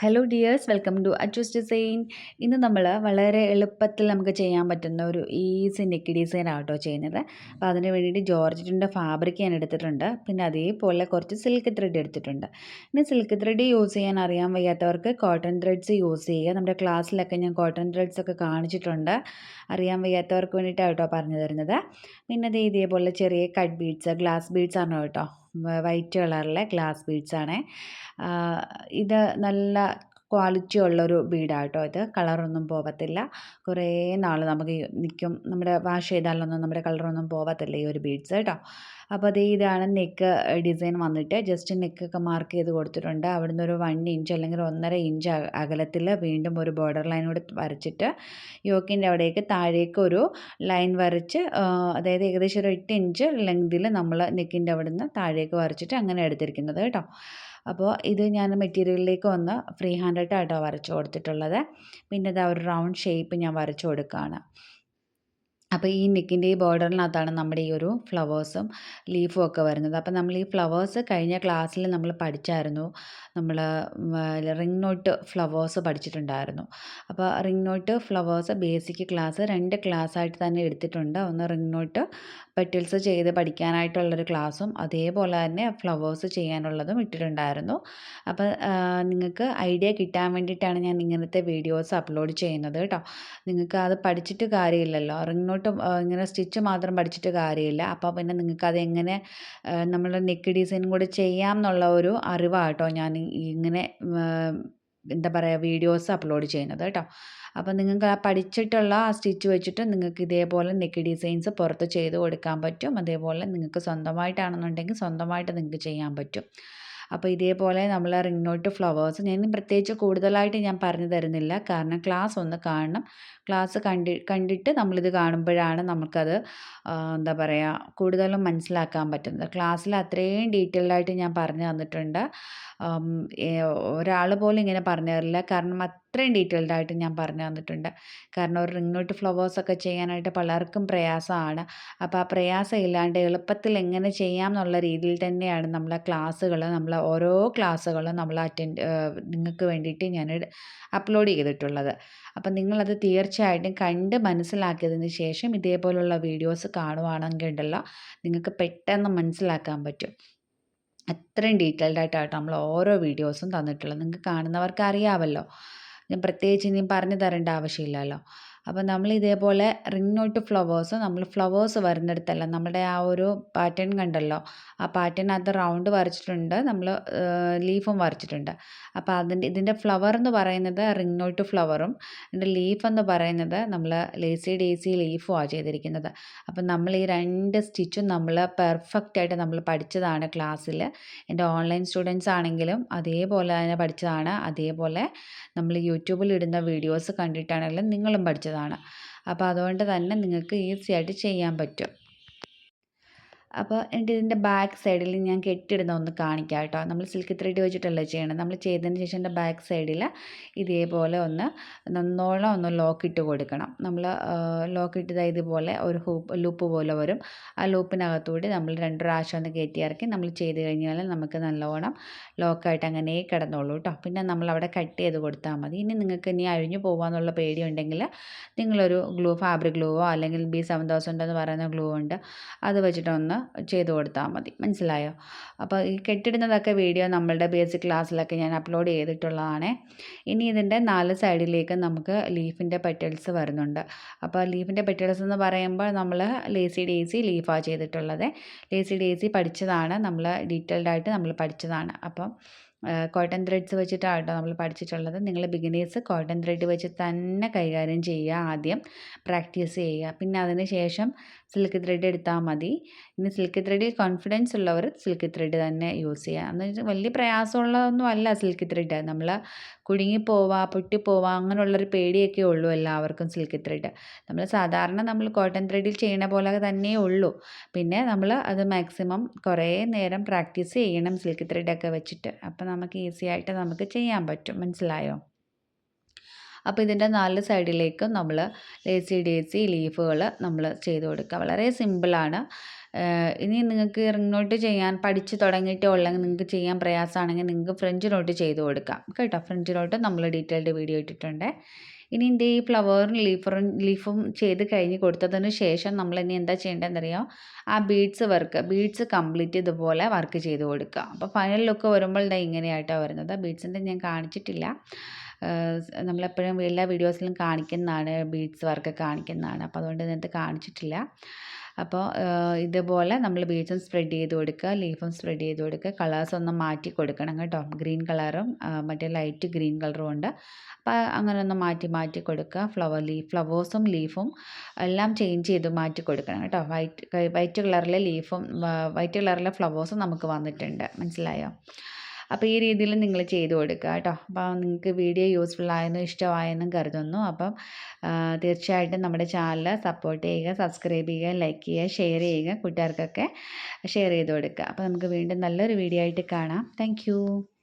Hello dears welcome to Achus design ഇന്ന് നമ്മൾ വളരെ എളുപ്പത്തിൽ നമുക്ക് ചെയ്യാൻ പറ്റുന്ന ഒരു ഈസി നെക്കി ഡിസൈൻ ആട്ടോ ചെയ്യുന്നത്. അപ്പോൾ അതിന് വേണ്ടിയിട്ട് ജോർജറ്റിന്റെ ഫാബ്രിക് ഞാൻ എടുത്തിട്ടുണ്ട്. പിന്നെ അതേപോലെ കുറച്ച് സിൽക്ക് ത്രെഡ് എടുത്തിട്ടുണ്ട്. ഇനി സിൽക്ക് ത്രെഡ് യൂസ് ചെയ്യാൻ അറിയാൻ വയ്യാത്തവർക്ക് കോട്ടൺ ത്രെഡ്സ് യൂസ് ചെയ്യുക. നമ്മുടെ ക്ലാസ്സിലൊക്കെ ഞാൻ കോട്ടൺ ത്രെഡ്സ് ഒക്കെ കാണിച്ചിട്ടുണ്ട്. അറിയാൻ വയ്യാത്തവർക്ക് വേണ്ടിയിട്ടാണ് കേട്ടോ പറഞ്ഞു തരുന്നത്. പിന്നെ അത് ഇതേപോലെ ചെറിയ കട്ട് ബീഡ്സ് ഗ്ലാസ് ബീഡ്സ് ആണ് കേട്ടോ? വൈറ്റ് കളറിലെ ഗ്ലാസ് ബീഡ്സ് ആണ് ഇത് നല്ല ക്വാളിറ്റി ഉള്ളൊരു ബീഡാണ് കേട്ടോ ഇത്. കളറൊന്നും പോവത്തില്ല. കുറേ നാൾ നമുക്ക് നിൽക്കും നമ്മുടെ വാഷ് ചെയ്താലൊന്നും നമ്മുടെ കളറൊന്നും പോവത്തില്ല ഈ ഒരു ബീഡ്സ് കേട്ടോ അപ്പോൾ അത് ഇതാണ് നെക്ക് ഡിസൈൻ വന്നിട്ട്. ജസ്റ്റ് നെക്കൊക്കെ മാർക്ക് ചെയ്ത് കൊടുത്തിട്ടുണ്ട്. അവിടുന്ന് ഒരു വൺ ഇഞ്ച് അല്ലെങ്കിൽ ഒന്നര ഇഞ്ച് അകലത്തിൽ വീണ്ടും ഒരു ബോർഡർ ലൈൻ കൂടെ വരച്ചിട്ട് യോക്കിന്റെ അവിടേക്ക് താഴേക്ക് ഒരു ലൈൻ വരച്ച് അതായത് ഏകദേശം ഒരു എട്ട് ഇഞ്ച് ലെങ്തിൽ നമ്മൾ നെക്കിന്റെ അവിടുന്ന് താഴേക്ക് വരച്ചിട്ട് അങ്ങനെ എടുത്തിരിക്കുന്നത് കേട്ടോ അപ്പോൾ ഇത് ഞാൻ മെറ്റീരിയലിലേക്ക് വന്ന് ഫ്രീ ഹാൻഡായിട്ടാട്ടോ വരച്ച് കൊടുത്തിട്ടുള്ളത്. പിന്നെ ഇതാ ഒരു റൗണ്ട് ഷേപ്പ് ഞാൻ വരച്ച് കൊടുക്കുകയാണ് അപ്പോൾ ഈ നെക്കിന്റെ ഈ ബോർഡറിനകത്താണ് നമ്മുടെ ഈ ഒരു ഫ്ലവേഴ്സും ലീഫും ഒക്കെ വരുന്നത്. അപ്പോൾ നമ്മൾ ഈ ഫ്ലവേഴ്സ് കഴിഞ്ഞ ക്ലാസ്സിൽ നമ്മൾ പഠിച്ചായിരുന്നു. നമ്മൾ റിംഗ് നോട്ട് ഫ്ലവേഴ്സ് പഠിച്ചിട്ടുണ്ടായിരുന്നു. അപ്പോൾ ring knot flowers basic class രണ്ട് ക്ലാസ് ആയിട്ട് തന്നെ എടുത്തിട്ടുണ്ട്. ഒന്ന് റിംഗ് നോട്ട് പെറ്റിൽസ് ചെയ്ത് പഠിക്കാനായിട്ടുള്ളൊരു ക്ലാസ്സും അതേപോലെ തന്നെ ഫ്ലവേഴ്സ് ചെയ്യാനുള്ളതും ഇട്ടിട്ടുണ്ടായിരുന്നു. അപ്പോൾ നിങ്ങൾക്ക് ഐഡിയ കിട്ടാൻ വേണ്ടിയിട്ടാണ് ഞാൻ ഇങ്ങനത്തെ വീഡിയോസ് അപ്ലോഡ് ചെയ്യുന്നത് കേട്ടോ. നിങ്ങൾക്ക് അത് പഠിച്ചിട്ട് കാര്യമില്ലല്ലോ. റിംഗ് നോട്ട് ഇങ്ങനെ സ്റ്റിച്ച് മാത്രം പഠിച്ചിട്ട് കാര്യമില്ല. അപ്പോൾ പിന്നെ നിങ്ങൾക്ക് അതെങ്ങനെ നമ്മൾ നെക്ക് ഡിസൈൻ കൂടെ ചെയ്യാം എന്നുള്ള ഒരു അറിവാട്ടോ ഞാൻ ഇങ്ങനെ എന്താ പറയുക വീഡിയോസ് അപ്ലോഡ് ചെയ്യുന്നത് കേട്ടോ. അപ്പോൾ നിങ്ങൾക്ക് ആ പഠിച്ചിട്ടുള്ള ആ സ്റ്റിച്ച് വെച്ചിട്ട് നിങ്ങൾക്ക് ഇതേപോലെ നെക്ക് ഡിസൈൻസ് പുറത്ത് ചെയ്ത് കൊടുക്കാൻ പറ്റും. അതേപോലെ നിങ്ങൾക്ക് സ്വന്തമായിട്ടാണെന്നുണ്ടെങ്കിൽ സ്വന്തമായിട്ട് നിങ്ങൾക്ക് ചെയ്യാൻ പറ്റും. അപ്പോൾ ഇതേപോലെ നമ്മൾ റിംഗ് നോട്ട് ഫ്ലവേഴ്സ് ഞാൻ പ്രത്യേകിച്ച് കൂടുതലായിട്ട് ഞാൻ പറഞ്ഞു തരുന്നില്ല. കാരണം ക്ലാസ് ഒന്ന് കാണണം. ക്ലാസ് കണ്ടി കണ്ടിട്ട് നമ്മളിത് കാണുമ്പോഴാണ് നമുക്കത് എന്താ പറയുക കൂടുതലും മനസ്സിലാക്കാൻ പറ്റുന്നത്. ക്ലാസ്സിൽ അത്രയും ഡീറ്റെയിൽഡായിട്ട് ഞാൻ പറഞ്ഞു തന്നിട്ടുണ്ട്. ഒരാൾ പോലും ഇങ്ങനെ പറഞ്ഞു തരില്ല. കാരണം അത്രയും ഡീറ്റെയിൽഡ് ആയിട്ട് ഞാൻ പറഞ്ഞു തന്നിട്ടുണ്ട്. കാരണം ഒരു റിംഗ് നോട്ട് ഫ്ലവേഴ്സൊക്കെ ചെയ്യാനായിട്ട് പലർക്കും പ്രയാസമാണ്. അപ്പോൾ ആ പ്രയാസം ഇല്ലാണ്ട് എളുപ്പത്തിൽ എങ്ങനെ ചെയ്യാം എന്നുള്ള രീതിയിൽ തന്നെയാണ് നമ്മളെ ക്ലാസ്സുകൾ നമ്മളെ ഓരോ ക്ലാസ്സുകളും നമ്മൾ അറ്റൻഡ് നിങ്ങൾക്ക് വേണ്ടിയിട്ട് ഞാൻ അപ്ലോഡ് ചെയ്തിട്ടുള്ളത്. അപ്പം നിങ്ങളത് തീർച്ചയായിട്ടും കണ്ട് മനസ്സിലാക്കിയതിന് ശേഷം ഇതേപോലുള്ള വീഡിയോസ് കാണുവാണെങ്കിൽ ഉണ്ടല്ലോ നിങ്ങൾക്ക് പെട്ടെന്ന് മനസ്സിലാക്കാൻ പറ്റും. അത്രയും ഡീറ്റെയിൽഡ് ആയിട്ടാണ് നമ്മൾ ഓരോ വീഡിയോസും തന്നിട്ടുള്ളത്. നിങ്ങൾക്ക് കാണുന്നവർക്ക് അറിയാമല്ലോ ഞാൻ പ്രത്യേകിച്ച് ഇനിയും പറഞ്ഞു തരേണ്ട ആവശ്യമില്ലല്ലോ. അപ്പോൾ നമ്മൾ ഇതേപോലെ റിംഗ് നോട്ട് ഫ്ലവേഴ്സ് നമ്മൾ ഫ്ലവേഴ്സ് വരുന്നിടത്തല്ല. നമ്മുടെ ആ ഒരു പാറ്റേൺ കണ്ടല്ലോ? ആ പാറ്റേണിനകത്ത് റൗണ്ട് വരച്ചിട്ടുണ്ട്. നമ്മൾ ലീഫും വരച്ചിട്ടുണ്ട്. അപ്പോൾ അതിന്റെ ഇതിന്റെ ഫ്ലവർ എന്ന് പറയുന്നത് റിംഗ് നോട്ട് ഫ്ലവറും ഇതിന്റെ ലീഫ് എന്ന് പറയുന്നത് നമ്മൾ ലേസി ഡേസി ലീഫും ലീഫുമാണ് ചെയ്തിരിക്കുന്നത്. അപ്പം നമ്മൾ ഈ രണ്ട് സ്റ്റിച്ചും നമ്മൾ പെർഫെക്റ്റ് ആയിട്ട് നമ്മൾ പഠിച്ചതാണ് ക്ലാസ്സിൽ. എന്റെ ഓൺലൈൻ സ്റ്റുഡൻസ് ആണെങ്കിലും അതേപോലെ തന്നെ പഠിച്ചതാണ്. അതേപോലെ നമ്മൾ യൂട്യൂബിൽ ഇടുന്ന വീഡിയോസ് കണ്ടിട്ടാണെങ്കിലും നിങ്ങളും പഠിച്ചതാണ്. അപ്പോൾ അതുകൊണ്ട് തന്നെ നിങ്ങൾക്ക് ഈസി ആയിട്ട് ചെയ്യാൻ പറ്റും. അപ്പോൾ എന്റെ ഇതിന്റെ ബാക്ക് സൈഡിൽ ഞാൻ കെട്ടിടുന്ന ഒന്ന് കാണിക്കാം കേട്ടോ. നമ്മൾ സിൽക്ക് ത്രെഡ് വെച്ചിട്ടല്ലേ ചെയ്യണം. നമ്മൾ ചെയ്തതിന് ശേഷം എന്റെ ബാക്ക് സൈഡിൽ ഇതേപോലെ ഒന്ന് നന്നോളം ഒന്ന് ലോക്ക് ഇട്ട് കൊടുക്കണം. നമ്മൾ ലോക്ക് ഇട്ടത് ഇതുപോലെ ഒരു ഹൂപ്പ് ലൂപ്പ് പോലെ വരും. ആ ലൂപ്പിനകത്തൂടി നമ്മൾ രണ്ട് പ്രാവശ്യം ഒന്ന് കയറ്റി ഇറക്കി നമ്മൾ ചെയ്ത് കഴിഞ്ഞാൽ നമുക്ക് നല്ലോണം ലോക്കായിട്ട് അങ്ങനെ കിടന്നോളൂ കേട്ടോ. പിന്നെ നമ്മൾ അവിടെ കട്ട് ചെയ്ത് കൊടുത്താൽ മതി. ഇനി നിങ്ങൾക്ക് ഇനി അഴിഞ്ഞു പോകാമെന്നുള്ള പേടിയുണ്ടെങ്കിൽ നിങ്ങളൊരു ഗ്ലൂ ഫാബ്രിക് ഗ്ലൂവോ അല്ലെങ്കിൽ ബി സെവൻ തൗസൻഡ് എന്ന് പറയുന്ന ഗ്ലൂ ഉണ്ട്. അത് വെച്ചിട്ടൊന്ന് ചെയ്ത് കൊടുത്താൽ മതി. മനസ്സിലായോ? അപ്പോൾ ഈ കെട്ടിടുന്നതൊക്കെ വീഡിയോ നമ്മളുടെ ബേസിക് ക്ലാസ്സിലൊക്കെ ഞാൻ അപ്ലോഡ് ചെയ്തിട്ടുള്ളതാണ്. ഇനി ഇതിന്റെ നാല് സൈഡിലേക്ക് നമുക്ക് ലീഫിന്റെ പെറ്റൽസ് വരുന്നുണ്ട്. അപ്പോൾ ലീഫിന്റെ പെറ്റൽസ് എന്ന് പറയുമ്പോൾ നമ്മൾ ലേസി ഡേസി ലീഫാണ് ചെയ്തിട്ടുള്ളത്. ലേസി ഡേസി പഠിച്ചതാണ് നമ്മൾ ഡീറ്റെയിൽഡ് ആയിട്ട് നമ്മൾ പഠിച്ചതാണ്. അപ്പം കോട്ടൺ ത്രെഡ്സ് വെച്ചിട്ടാണ് കേട്ടോ നമ്മൾ പഠിച്ചിട്ടുള്ളത്. നിങ്ങൾ ബിഗിനേഴ്സ് കോട്ടൺ ത്രെഡ് വെച്ച് തന്നെ കൈകാര്യം ചെയ്യുക ആദ്യം പ്രാക്ടീസ് ചെയ്യുക. പിന്നെ അതിന് ശേഷം സിൽക്ക് ത്രെഡ് എടുത്താൽ മതി. ഇനി സിൽക്ക് ത്രെഡിൽ കോൺഫിഡൻസ് ഉള്ളവർ സിൽക്ക് ത്രെഡ് തന്നെ യൂസ് ചെയ്യുക എന്ന് വെച്ചാൽ വലിയ പ്രയാസമുള്ളതൊന്നും അല്ല സിൽക്ക് ത്രെഡ് നമ്മൾ കുടുങ്ങിപ്പോവാ പൊട്ടിപ്പോവാ അങ്ങനെയുള്ളൊരു പേടിയൊക്കെ ഉള്ളൂ എല്ലാവർക്കും സിൽക്ക് ത്രെഡ് നമ്മൾ സാധാരണ നമ്മൾ കോട്ടൺ ത്രെഡിൽ ചെയ്യണ പോലെ തന്നെ ഉള്ളൂ. പിന്നെ നമ്മൾ അത് മാക്സിമം കുറേ നേരം പ്രാക്ടീസ് ചെയ്യണം സിൽക്ക് ത്രെഡൊക്കെ വെച്ചിട്ട്. അപ്പോൾ നമുക്ക് ഈസി ആയിട്ട് നമുക്ക് ചെയ്യാൻ പറ്റും. മനസ്സിലായോ? അപ്പോൾ ഇതിന്റെ നാല് സൈഡിലേക്കും നമ്മൾ ലേസി ഡേസി ലീഫുകൾ നമ്മൾ ചെയ്ത് കൊടുക്കുക. വളരെ സിമ്പിളാണ് ഇനി നിങ്ങൾക്ക് റിങ്ങോട്ട് ചെയ്യാൻ പഠിച്ച് തുടങ്ങിയിട്ടേ ഉള്ളെങ്കിൽ നിങ്ങൾക്ക് ചെയ്യാൻ പ്രയാസമാണെങ്കിൽ നിങ്ങൾക്ക് ഫ്രഞ്ച് നോട്ട് ചെയ്ത് കൊടുക്കാം. കേട്ടോ? ഫ്രഞ്ച് നോട്ട് നമ്മൾ ഡീറ്റെയിൽഡ് വീഡിയോ ഇട്ടിട്ടുണ്ട്. ഇനി എന്ത് ഈ ഫ്ലവറും ലീഫറും ലീഫും ചെയ്ത് കഴിഞ്ഞ് കൊടുത്തതിന് ശേഷം നമ്മൾ ഇനി എന്താ ചെയ്യേണ്ടതെന്നറിയോ? ആ ബീഡ്സ് വർക്ക് ബീഡ്സ് കംപ്ലീറ്റ് ഇതുപോലെ വർക്ക് ചെയ്ത് കൊടുക്കുക. അപ്പോൾ ഫൈനൽ ലുക്ക് വരുമ്പോൾ ഇതാ ഇങ്ങനെയായിട്ടാണ് വരുന്നത്. ബീഡ്സിന്റെ ഞാൻ കാണിച്ചിട്ടില്ല. നമ്മളെപ്പോഴും എല്ലാ വീഡിയോസിലും കാണിക്കുന്നതാണ് ബീഡ്സ് വർക്ക് കാണിക്കുന്നതാണ്. അപ്പോൾ അതുകൊണ്ട് ഇതിനകത്ത് കാണിച്ചിട്ടില്ല. അപ്പോൾ ഇതുപോലെ നമ്മൾ ബീഡ്സും സ്പ്രെഡ് ചെയ്ത് കൊടുക്കുക ലീഫും സ്പ്രെഡ് ചെയ്ത് കൊടുക്കുക. കളേഴ്സ് ഒന്ന് മാറ്റി കൊടുക്കണം കേട്ടോ. ഗ്രീൻ കളറും മറ്റേ ലൈറ്റ് ഗ്രീൻ കളറും ഉണ്ട്. അപ്പോൾ അങ്ങനെ ഒന്ന് മാറ്റി മാറ്റി കൊടുക്കുക. ഫ്ലവർ ലീഫ് ഫ്ലവേഴ്സും ലീഫും എല്ലാം ചേഞ്ച് ചെയ്ത് മാറ്റി കൊടുക്കണം കേട്ടോ. വൈറ്റ് വൈറ്റ് കളറിലെ ലീഫും വൈറ്റ് കളറിലെ ഫ്ലവേഴ്സും നമുക്ക് വന്നിട്ടുണ്ട്. മനസ്സിലായോ? അപ്പോൾ ഈ രീതിയിൽ നിങ്ങൾ ചെയ്ത് കൊടുക്കുക കേട്ടോ. അപ്പോൾ നിങ്ങൾക്ക് വീഡിയോ യൂസ്ഫുൾ ആയെന്നും ഇഷ്ടമായെന്നും കരുതുന്നു. അപ്പം തീർച്ചയായിട്ടും നമ്മുടെ ചാനൽ സപ്പോർട്ട് ചെയ്യുക സബ്സ്ക്രൈബ് ചെയ്യുക ലൈക്ക് ചെയ്യുക ഷെയർ ചെയ്യുക കൂട്ടുകാർക്കൊക്കെ ഷെയർ ചെയ്ത് കൊടുക്കുക. അപ്പോൾ നമുക്ക് വീണ്ടും നല്ലൊരു വീഡിയോ ആയിട്ട് കാണാം. താങ്ക്